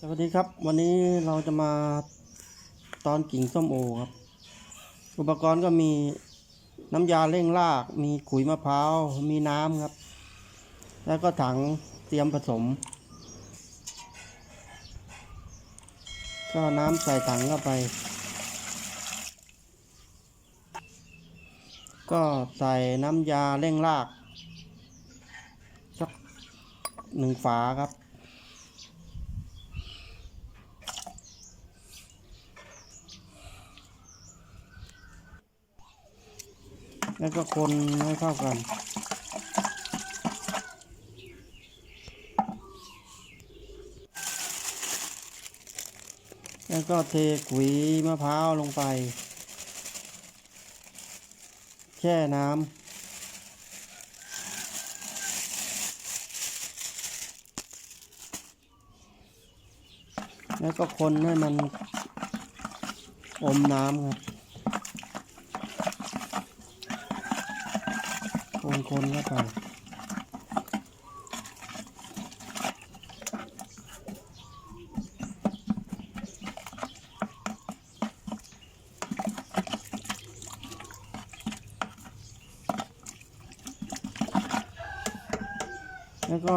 สวัสดีครับ วันนี้เราจะมาตอนกิ่งส้มโอครับ อุปกรณ์ก็มีน้ำยาเร่งราก มีขุยมะพร้าว มีน้ำครับ แล้วก็ถังเตรียมผสม ก็น้ำใส่ถังเข้าไป ก็ใส่น้ำยาเร่งรากสักหนึ่งฝาครับ แล้วก็คนให้เข้ากัน แล้วก็เทขุยมะพร้าวลงไป แช่น้ำแล้วก็คนให้มันอมน้ำครับ คนคนๆเข้าไปแล้วก็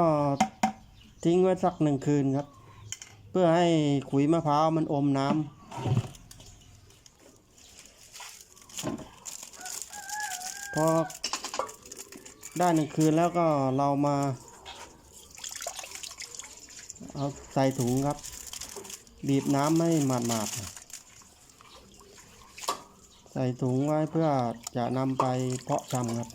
ทิ้งไว้สักหนึ่งคืนครับ เพื่อให้ขุยมะพร้าวมันอมน้ำพอ ได้หนึ่งคืนแล้วก็เรามาเอาใส่ถุงครับ บีบน้ำให้หมาดๆ ใส่ถุงไว้เพื่อจะนำไปเพาะชำครับ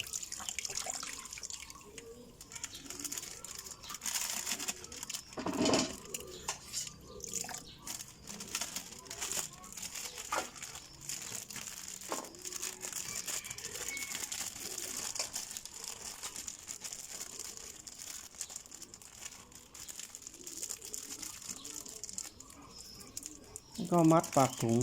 ก็มัดปากถุง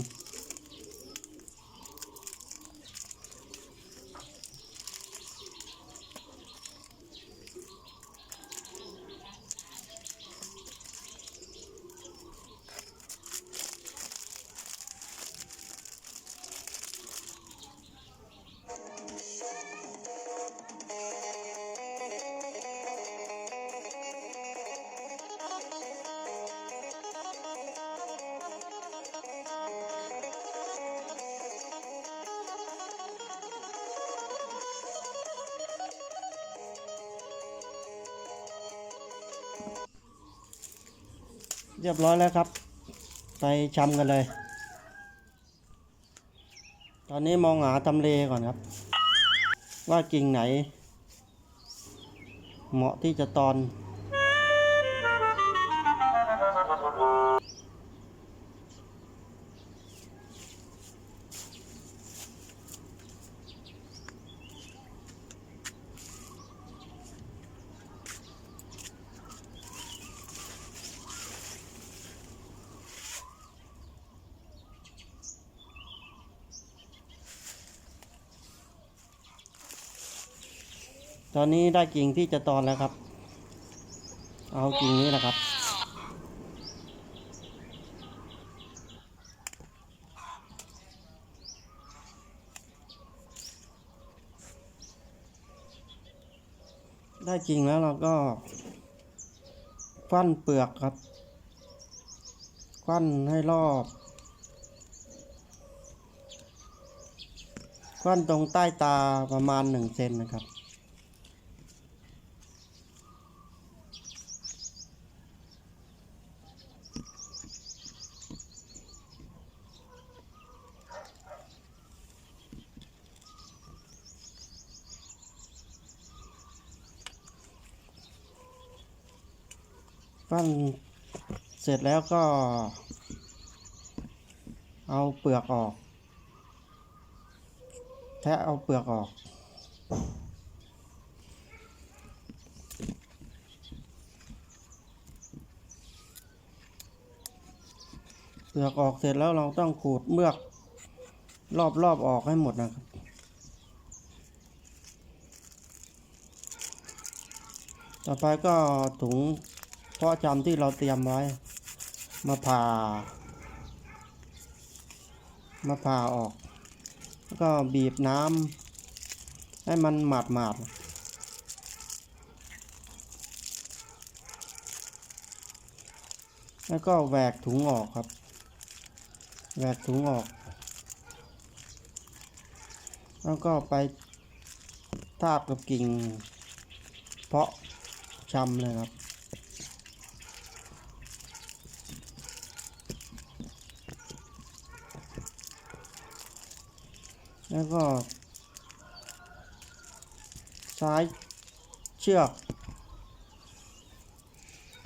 เรียบร้อยแล้วครับ ไปชำกันเลย ตอนนี้มองหาทำเลก่อนครับ ว่ากิ่งไหน เหมาะที่จะตอน ตอนนี้ได้กิ่งที่จะตอนแล้วครับ เอากิ่งนี้แหละครับได้กิ่งแล้วเราก็ควันเปลือกครับควันให้รอบควันตรงใต้ตาประมาณหนึ่งเซนนะครับ ปั้นเสร็จแล้วก็ เอาเปลือกออก แทะเอาเปลือกออก เปลือกออกเสร็จแล้วเราต้องขูดเมือกรอบๆอออกให้หมดนะครับ ต่อไปก็ถุง เพาะจำที่เราเตรียมไว้ มาผ่า มาผ่าออก แล้วก็บีบน้ำให้มันหมาดหมาดๆแล้วก็แหวกถุงออกครับ แหวกถุงออก แล้วก็ไปทาบกับกิ่ง เพาะชำเลยครับ แล้วก็ใช้เชือก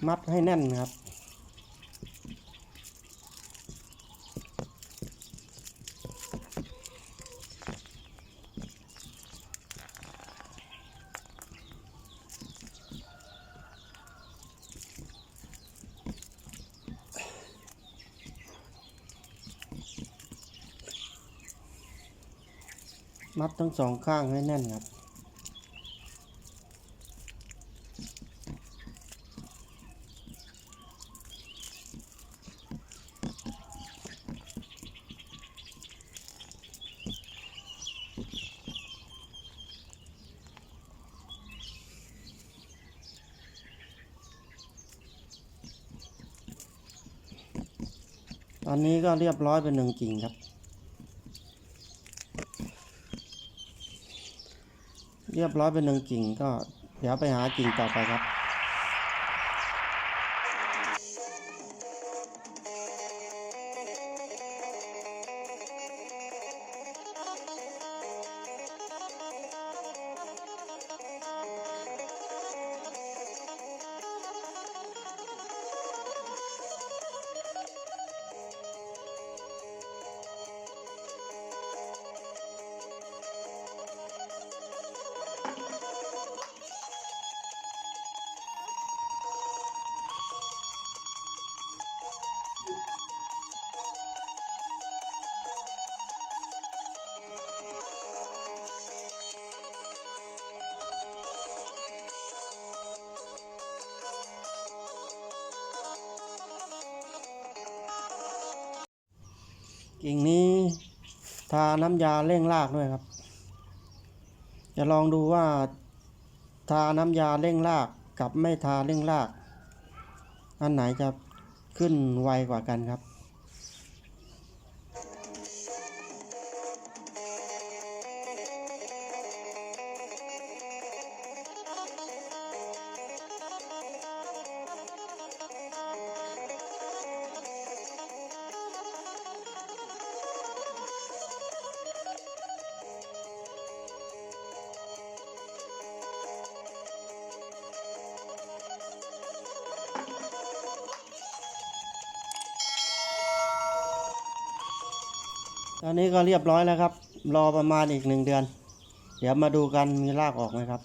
มัดให้แน่นครับ มัดทั้งสองข้างให้แน่นครับ ตอนนี้ก็เรียบร้อยเป็นหนึ่งกิ่งครับ เรียบร้อยเป็นหนึ่งกิ่งก็เดี๋ยวไปหากิ่งต่อไปครับ กิ่งนี้ทาน้ำยาเร่งรากด้วยครับ จะลองดูว่า ทาน้ำยาเร่งรากกับไม่ทาเร่งราก อันไหนจะขึ้นไวกว่ากันครับ ตอนนี้ก็เรียบร้อยแล้วครับ รอประมาณอีกหนึ่งเดือน เดี๋ยวมาดูกันมีรากออกไหมครับ